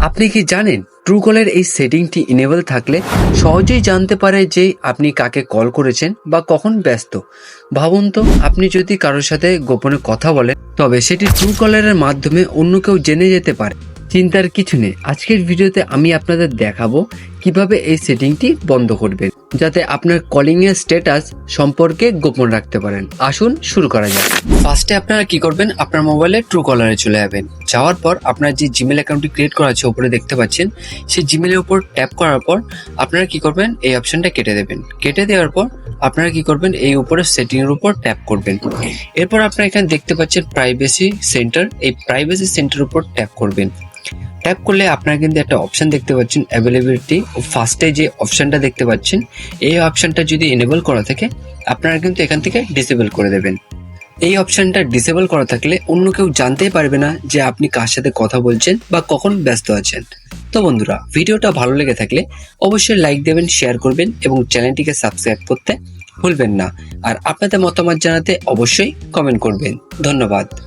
আপনি কি জানেন ট্রুকলের এই সেটিংটি ইনেবল থাকলে সহজেই জানতে পারে যে আপনি কাকে কল করেছেন বা কখন ব্যস্ত। ভাবুন তো, আপনি যদি কারোর সাথে গোপনে কথা বলেন, তবে সেটি ট্রুকলারের মাধ্যমে অন্য কেউ জেনে যেতে পারে। চিন্তার কিছু নেই। আজকের ভিডিওতে আমি আপনাদের দেখাবো কীভাবে এই সেটিংটি বন্ধ করবেন যাতে আপনার কলিং এর স্ট্যাটাস সম্পর্কে গোপন রাখতে পারেন। আসুন শুরু করা যাক। ফার্স্টে আপনারা কি করবেন? আপনার মোবাইলে ট্রু কলারে চলে যাবেন। যাওয়ার পর আপনার যে জিমেল অ্যাকাউন্টটি ক্রিয়েট করা আছে, উপরে দেখতে পাচ্ছেন, সেই জিমেলের উপর ট্যাপ করার পর আপনারা কি করবেন? এই অপশনটা কেটে দেবেন। কেটে দেওয়ার পর আপনারা কি করবেন? এই উপরে এর উপর ট্যাপ করবেন। এরপর আপনারা এখানে দেখতে পাচ্ছেন প্রাইভেসি সেন্টার এই প্রাইভেসি সেন্টার উপর ট্যাপ করবেন। ট্যাপ করলে আপনারা কিন্তু একটা অপশন দেখতে পাচ্ছেন অ্যাভেলেবিলিটি ও ফার্স্টে যে অপশনটা দেখতে পাচ্ছেন, এই অপশনটা যদি এনেবল করা থাকে, আপনারা কিন্তু এখান থেকে ডিসেবল করে দেবেন। এই অপশনটা ডিসেবল করা থাকলে অন্য কেউ জানতেই পারবে না যে আপনি কার সাথে কথা বলছেন বা কখন ব্যস্ত আছেন। তো বন্ধুরা, ভিডিওটা ভালো লেগে থাকলে অবশ্যই লাইক দেবেন শেয়ার করবেন এবং চ্যানেলটিকে সাবস্ক্রাইব করতে ভুলবেন না। আর আপনাদের মতামত জানাতে অবশ্যই কমেন্ট করবেন। ধন্যবাদ।